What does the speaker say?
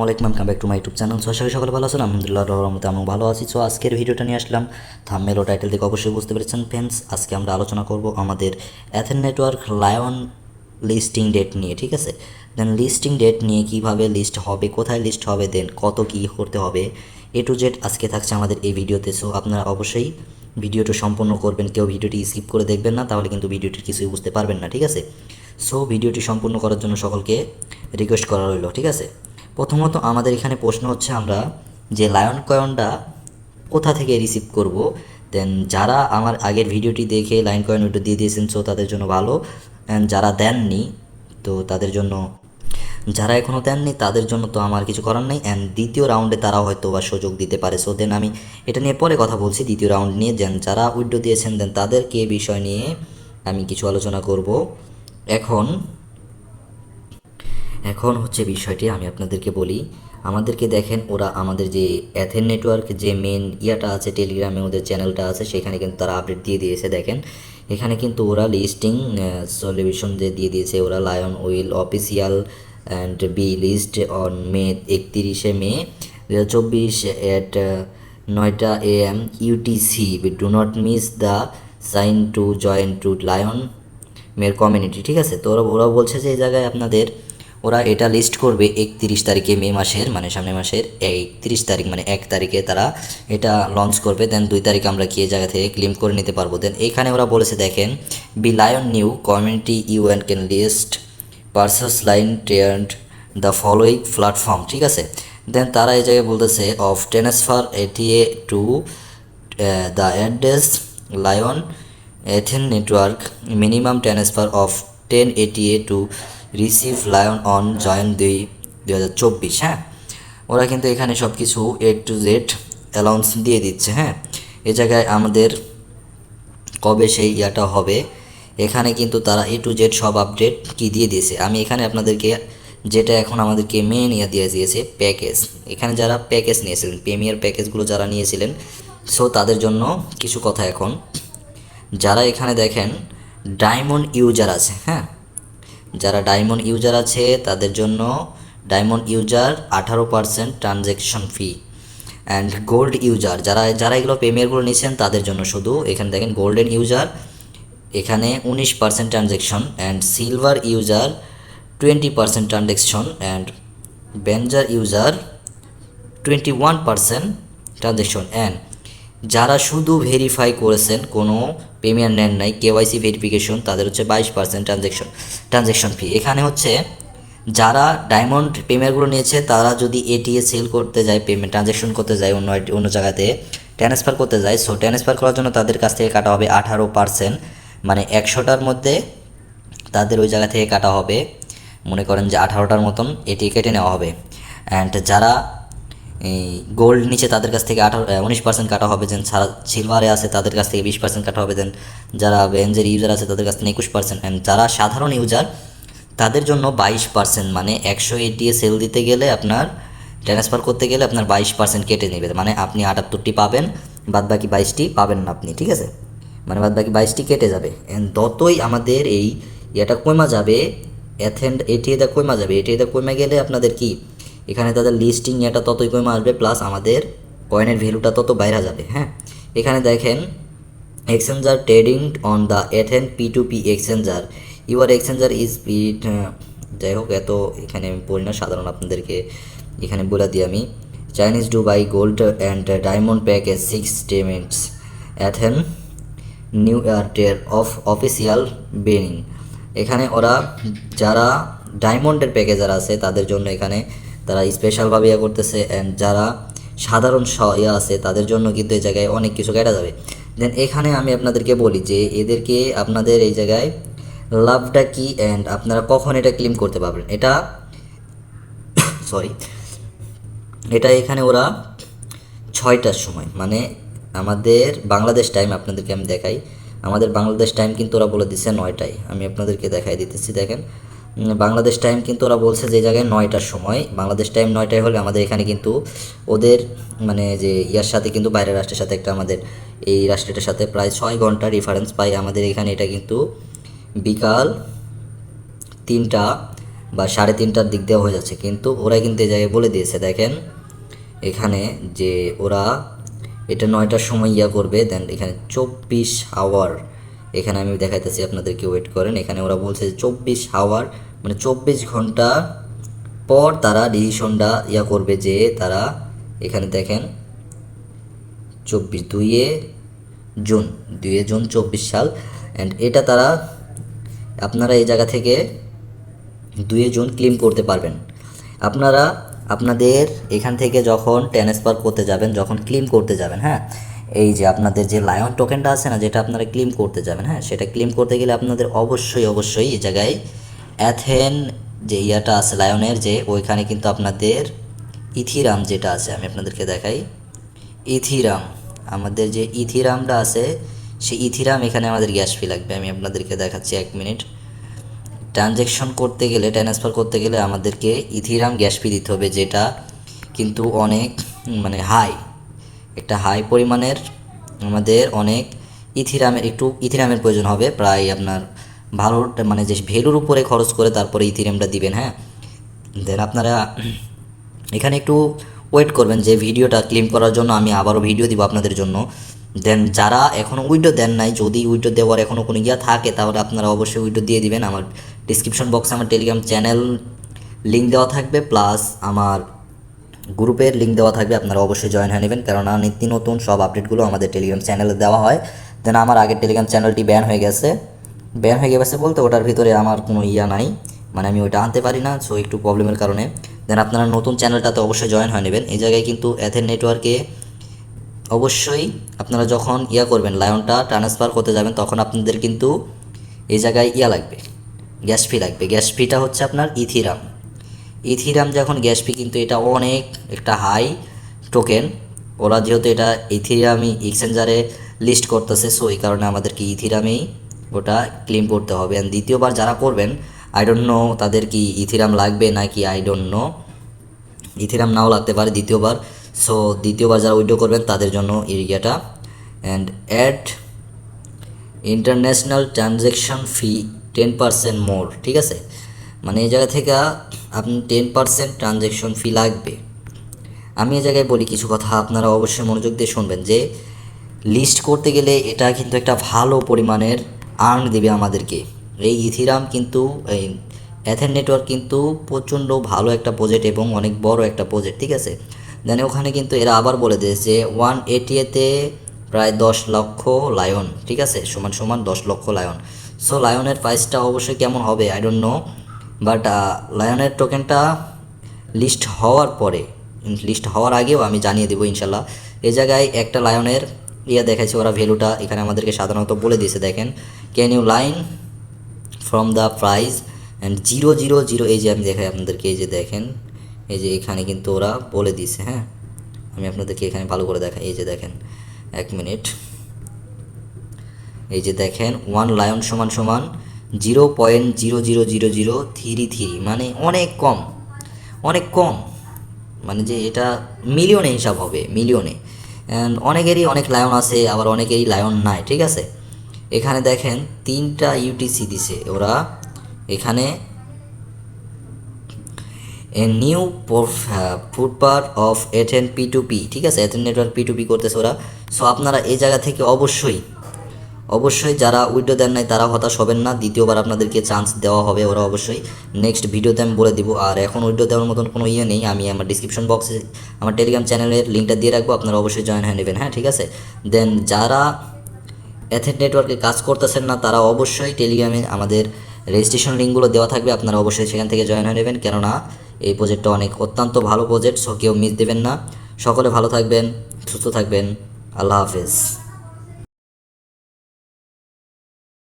ওয়ালাইকুম welcome back to my YouTube channel so করি সকলে ভালো আছেন? আলহামদুলিল্লাহ রহমতে আমি ভালো আছি। সো আজকের ভিডিওটা নিয়ে আসলাম। থাম্বনেল ও টাইটেল থেকে অবশ্যই বুঝতে পেরেছেন ফ্রেন্ডস আজকে আমরা আলোচনা করব আমাদের Athene network lion listing date নিয়ে, ঠিক আছে? দেন লিস্টিং ডেট নিয়ে কীভাবে লিস্ট হবে, কোথায় লিস্ট হবে দেন কত কী করতে হবে এ টু জেড আজকে থাকছে আমাদের এই ভিডিওতে। সো আপনারা অবশ্যই ভিডিওটা সম্পূর্ণ করবেন। কেউ ভিডিওটি স্কিপ করে দেখবেন না, তাহলে কিন্তু ভিডিওটির কিছুই বুঝতে পারবেন না, ঠিক আছে? সো ভিডিওটি সম্পূর্ণ করার জন্য সকলকে রিকোয়েস্ট করা রইল, ঠিক আছে? প্রথমত আমাদের এখানে প্রশ্ন হচ্ছে আমরা যে লায়ন কয়েনটা কোথা থেকে রিসিভ করব? দেন যারা আমার আগের ভিডিওটি দেখে লাইন কয়েন ওটা দিয়ে দিয়েছেন সো তাদের জন্য ভালো। অ্যান্ড যারা দেননি, তো তাদের জন্য, যারা এখনও দেননি, তাদের জন্য তো আমার কিছু করার নেই। অ্যান্ড দ্বিতীয় রাউন্ডে তারা হয়তো বা সুযোগ দিতে পারে। সো দেন আমি এটা নিয়ে পরে কথা বলছি দ্বিতীয় রাউন্ড নিয়ে। দেন যারা উইড্রো দিয়েছেন দেন তাদেরকে বিষয় নিয়ে আমি কিছু আলোচনা করব। এখন এখন হচ্ছে বিষয়টি আমি আপনাদেরকে বলি। আমাদেরকে দেখেন, ওরা আমাদের যে অ্যাথেন নেটওয়ার্ক যে মেন ইয়াটা আছে টেলিগ্রামে ওদের চ্যানেলটা আছে, সেখানে কিন্তু তারা আপডেট দিয়ে দিয়েছে, দেখেন। এখানে কিন্তু ওরা লিস্টিং সলিউশন যে দিয়ে দিয়েছে, ওরা lion will official and be list on May একত্রিশে মে দু হাজার চব্বিশ অ্যাট নয়টা A M UTC do not miss the sign to join to lion মেয়ের কমিউনিটি ঠিক আছে? তো ওরা ওরা বলছে যে এই জায়গায় আপনাদের ওরা এটা লিস্ট করবে একত্রিশ তারিখে মে মাসের মানে সামনের মাসের একত্রিশ তারিখ মানে এক তারিখে তারা এটা লঞ্চ করবে দেন দুই তারিখ আমরা গিয়ে জায়গা থেকে ক্লেম করে নিতে পারব। দেন এখানে ওরা বলেছে, দেখেন be lion new community you and can list purchase line trend the following platform ঠিক আছে? দেন তারা এই জায়গায় বলতেছে of transfer ATA to the address lion Athene network minimum transfer of ten ATA to receive lion on join দুই দুই হাজার চব্বিশ হ্যাঁ? ওরা কিন্তু এখানে সব কিছু এ টু জেড অ্যালাউন্স দিয়ে দিচ্ছে হ্যাঁ? এ জায়গায় আমাদের কবে সেই ইয়াটা হবে? এখানে কিন্তু তারা এ টু জেড সব আপডেট কি দিয়ে দিয়েছে? আমি এখানে আপনাদেরকে যেটা এখন আমাদেরকে মেন ইয়া দিয়ে দিয়েছে প্যাকেজ এখানে যারা প্যাকেজ নিয়েছিলেন প্রিমিয়ার প্যাকেজগুলো যারা নিয়েছিলেন সো তাদের জন্য কিছু কথা এখন। যারা এখানে দেখেন ডায়মন্ড ইউজার আছে হ্যাঁ? যারা ডায়মন্ড ইউজার আছে, তাদের জন্য ডায়মন্ড ইউজার আঠারো percent transaction fee. And gold user, যারা যারা এগুলো প্রিমিয়ারগুলো নিচ্ছেন তাদের জন্য শুধু এখানে দেখেন গোল্ডেন ইউজার, এখানে উনিশ percent transaction and silver user twenty percent transaction and বেঞ্জার user twenty one percent transaction and যারা শুধু ভেরিফাই করেছেন কোনো পেমেন্ট নেন নাই কেওয়াইসি ভেরিফিকেশন তাদের হচ্ছে বাইশ পার্সেন্ট ট্রানজ্যাকশন ট্রানজ্যাকশন ফি এখানে হচ্ছে যারা ডায়মন্ড পেমেন্টগুলো নিয়েছে, তারা যদি এটিএ সেল করতে যায় পেমেন্ট ট্রানজ্যাকশন করতে যায় অন্য অন্য জায়গাতে ট্রান্সফার করতে যায় সো ট্রান্সফার করার জন্য তাদের কাছ থেকে কাটা হবে আঠারো পার্সেন্ট মানে একশোটার মধ্যে তাদের ওই জায়গা থেকে কাটা হবে, মনে করেন যে আঠারোটার মতন এটি কেটে নেওয়া হবে। অ্যান্ড যারা গোল্ড নিচে তাদের কাছ থেকে আঠারো উনিশ পার্সেন্ট কাটা হবে দেন সারা সিলভারে আছে তাদের কাছ থেকে বিশ পার্সেন্ট কাটা হবে দেন যারা বেঞ্জের ইউজার আছে তাদের কাছ থেকে একুশ পার্সেন্ট যারা সাধারণ ইউজার তাদের জন্য বাইশ পার্সেন্ট মানে একশো এটিএ সেল দিতে গেলে আপনার ট্রান্সফার করতে গেলে আপনার বাইশ পার্সেন্ট কেটে নেবে। মানে আপনি আটাত্তরটি পাবেন বাদ বাকি বাইশটি পাবেন না আপনি, ঠিক আছে? মানে বাদ বাকি বাইশটি কেটে যাবে। ততই আমাদের এই ইয়েটা কমা যাবে অ্যাথেন্ড এটিএটা কমা যাবে। এটিএটা কমে গেলে আপনাদের কি? এখানে তাদের লিস্টিং এটা ততই কমে আসবে প্লাস আমাদের কয়েনের ভ্যালুটা তত বাইরে যাবে হ্যাঁ? এখানে দেখেন exchanger trading on the Athene P to P exchanger your exchanger is pit যাই হোক, এত এখানে আমি বলি না, সাধারণ আপনাদেরকে এখানে বলে দিই আমি। Chinese do buy gold and diamond package six payments Athene new ইয়ারটের of official benign এখানে ওরা যারা ডায়মন্ডের প্যাকেজার আছে, তাদের জন্য এখানে তারা স্পেশালভাবে ইয়ে করতেছে অ্যান্ড যারা সাধারণ ইয়ে আছে, তাদের জন্য কিন্তু এই জায়গায় অনেক কিছু কেটে যাবে। দেন এখানে আমি আপনাদেরকে বলি যে, এদেরকে আপনাদের এই জায়গায় লাভটা কি অ্যান্ড আপনারা কখন এটা ক্লেম করতে পারবেন? এটা সরি এটা এখানে ওরা ছয়টার সময় মানে আমাদের বাংলাদেশ টাইম আপনাদেরকে আমি দেখাই। আমাদের বাংলাদেশ টাইম কিন্তু ওরা বলে দিচ্ছে নয়টায়। আমি আপনাদেরকে দেখাই, দিতেছি দেখেন। বাংলাদেশ টাইম কিন্তু ওরা বলছে যে জায়গায় নয়টার সময়। বাংলাদেশ টাইম নয়টায় হলে আমাদের এখানে কিন্তু ওদের মানে যে ইয়ার সাথে কিন্তু বাইরের রাষ্ট্রের সাথে একটা আমাদের এই রাষ্ট্রটার সাথে প্রায় ছয় ঘণ্টা রেফারেন্স পাই। আমাদের এখানে এটা কিন্তু বিকাল তিনটা বা সাড়ে তিনটার দিক দিয়ে হয়ে যাচ্ছে। কিন্তু ওরা কিন্তু এই জায়গায় বলে দিয়েছে, দেখেন, এখানে যে ওরা এটা নয়টার সময় ইয়া করবে দেন এখানে চব্বিশ আওয়ার এখানে আমি দেখাইতেছি, আপনাদেরকে ওয়েট করেন। এখানে ওরা বলছে যে চব্বিশ আওয়ার মানে চব্বিশ ঘণ্টা পর তারা ডিসিশনটা ইয়া করবে যে তারা এখানে দেখেন, চব্বিশ দুইয়ে জুন দুইয়ে জুন চব্বিশ সাল। অ্যান্ড এটা তারা, আপনারা এই জায়গা থেকে দুইয়ে জুন ক্লেম করতে পারবেন। আপনারা আপনাদের এখান থেকে যখন ট্রান্সফার করতে যাবেন, যখন ক্লেম করতে যাবেন হ্যাঁ? এই যে আপনাদের যে লায়ন টোকেনটা আছে না, যেটা আপনারা ক্লেম করতে যাবেন হ্যাঁ সেটা ক্লেম করতে গেলে আপনাদের অবশ্যই অবশ্যই এই জায়গায় অ্যাথেন যে ইয়াটা আছে লায়নের যে, ওইখানে কিন্তু আপনাদের ইথিরাম যেটা আছে, আমি আপনাদেরকে দেখাই। ইথিরাম আমাদের যে ইথিরামটা আছে, সেই ইথিরাম এখানে আমাদের গ্যাস ফি লাগবে, আমি আপনাদেরকে দেখাচ্ছি এক মিনিট ট্রানজ্যাকশন করতে গেলে ট্রান্সফার করতে গেলে আমাদেরকে ইথিরাম গ্যাস ফি দিতে হবে, যেটা কিন্তু অনেক মানে হাই একটা হাই পরিমাণের আমাদের অনেক ইথিরামের একটু ইথিরামের প্রয়োজন হবে। প্রায় আপনার ভালো মানে যে ভ্যালুর উপরে খরচ করে তারপরে ইথিরামটা দিবেন হ্যাঁ? দেন আপনারা এখানে একটু ওয়েট করবেন যে ভিডিওটা ক্লেম করার জন্য আমি আবারও ভিডিও দিব আপনাদের জন্য। দেন যারা এখনও উইডো দেন নাই, যদি উইডো দেওয়ার এখনও কোনো ইয়া থাকে, তাহলে আপনারা অবশ্যই উইডো দিয়ে দিবেন। আমার ডিসক্রিপশন বক্সে আমার টেলিগ্রাম চ্যানেল লিঙ্ক দেওয়া থাকবে প্লাস আমার গ্রুপের লিঙ্ক দেওয়া থাকবে, আপনারা অবশ্যই জয়েন হয়ে নেবেন। কেননা নিত্য নতুন সব আপডেটগুলো আমাদের টেলিগ্রাম চ্যানেলে দেওয়া হয়। দেন আমার আগের টেলিগ্রাম চ্যানেলটি ব্যান হয়ে গেছে। ব্যান হয়ে গেছে বলতে ওটার ভিতরে আমার কোনো ইয়া নাই। মানে আমি ওইটা আনতে পারি না সো একটু প্রবলেমের কারণে। দেন আপনারা নতুন চ্যানেলটাতে অবশ্যই জয়েন হয়ে নেবেন। এই জায়গায় কিন্তু অ্যাথেন নেটওয়ার্কে অবশ্যই আপনারা যখন ইয়া করবেন লায়নটা ট্রান্সফার করতে যাবেন, তখন আপনাদের কিন্তু এই জায়গায় ইয়া লাগবে। গ্যাস ফি লাগবে। গ্যাস ফিটা হচ্ছে আপনার ইথিরাম ইথিরাম যখন গ্যাস ফি কিন্তু এটা অনেক একটা হাই টোকেন ওরা যেহেতু এটা ইথিরামই এক্সচেঞ্জারে লিস্ট করতেছে সো এই কারণে আমাদেরকে ইথিরামেই ওটা ক্লেম করতে হবে। অ্যান্ড দ্বিতীয়বার যারা করবেন আই ডোন্ট নো তাদের কি ইথিরাম লাগবে নাকি আই ডোন্ট নো ইথিরাম নাও লাগতে পারে দ্বিতীয়বার। সো দ্বিতীয়বার যারা উইড্রো করবেন, তাদের জন্য এরিয়াটা and add international transaction fee ten percent more ঠিক আছে? মানে এই জায়গা থেকে আপনি টেন পার্সেন্ট ট্রানজ্যাকশন ফি লাগবে। আমি এই জায়গায় বলি কিছু কথা, আপনারা অবশ্যই মনোযোগ দিয়ে শুনবেন যে লিস্ট করতে গেলে এটা কিন্তু একটা ভালো পরিমাণের আর্ন দেবে আমাদেরকে। এই ইথিরাম কিন্তু, এই অ্যাথেন নেটওয়ার্ক কিন্তু প্রচণ্ড ভালো একটা প্রজেক্ট এবং অনেক বড় একটা প্রজেক্ট ঠিক আছে? দেন ওখানে কিন্তু এরা আবার বলে দিয়েছে ওয়ান এটিএতে প্রায় দশ লক্ষ লায়ন ঠিক আছে? সমান সমান দশ লক্ষ লায়ন সো লায়নের প্রাইসটা অবশ্যই কেমন হবে? আই ডোন্ট নো বাট লায়নের টোকেনটা লিস্ট হওয়ার পরে লিস্ট হওয়ার আগেও আমি জানিয়ে দেবো ইনশাল্লাহ। এই জায়গায় একটা লায়নের ইয়ে দেখাচ্ছে ওরা ভ্যালুটা এখানে আমাদেরকে সাধারণত বলে দিয়েছে, দেখেন। Can you line from the price and zero zero zero এই যে আমি দেখাই আপনাদেরকে, এই যে দেখেন। এই যে এখানে কিন্তু ওরা বলে দিয়েছে হ্যাঁ? আমি আপনাদেরকে এখানে ভালো করে দেখাই, এই যে দেখেন, এক মিনিট। এই যে দেখেন ওয়ান লায়ন সমান সমান zero point zero zero zero zero three three মানে অনেক কম অনেক কম মানে যে এটা মিলিয়নে হিসাব হবে, মিলিয়নে। অনেকেরই অনেক লায়ন আছে, আবার অনেকেরই লায়ন নাই, ঠিক আছে? এখানে দেখেন, তিনটা ইউটিসি দিছে ওরা। এখানে a new ফুটপার of Athene P to P ঠিক আছে? Athene network P to P করতেছে ওরা। সো আপনারা এই জায়গা থেকে অবশ্যই অবশ্যই যারা উইডো দেন নাই, তারা হতাশ হবেন না। দ্বিতীয়বার আপনাদেরকে চান্স দেওয়া হবে ওরা অবশ্যই। নেক্সট ভিডিওতে আমি বলে দিব। আর এখন উইডো দেওয়ার মতন কোনো ইয়ে নেই। আমি আমার ডিসক্রিপশন বক্সে আমার টেলিগ্রাম চ্যানেলের লিঙ্কটা দিয়ে রাখব। আপনারা অবশ্যই জয়েন হয়ে নেবেন। হ্যাঁ ঠিক আছে? দেন যারা অ্যাথেট নেটওয়ার্কে কাজ করতেছেন না, তারা অবশ্যই টেলিগ্রামে আমাদের রেজিস্ট্রেশন লিঙ্কগুলো দেওয়া থাকবে। আপনারা অবশ্যই সেখান থেকে জয়েন হয়ে নেবেন। কেননা, এই প্রজেক্টটা অনেক অত্যন্ত ভালো প্রজেক্ট সো কেউ মিস দেবেন না। সকলে ভালো থাকবেন, সুস্থ থাকবেন। আল্লাহ হাফেজ।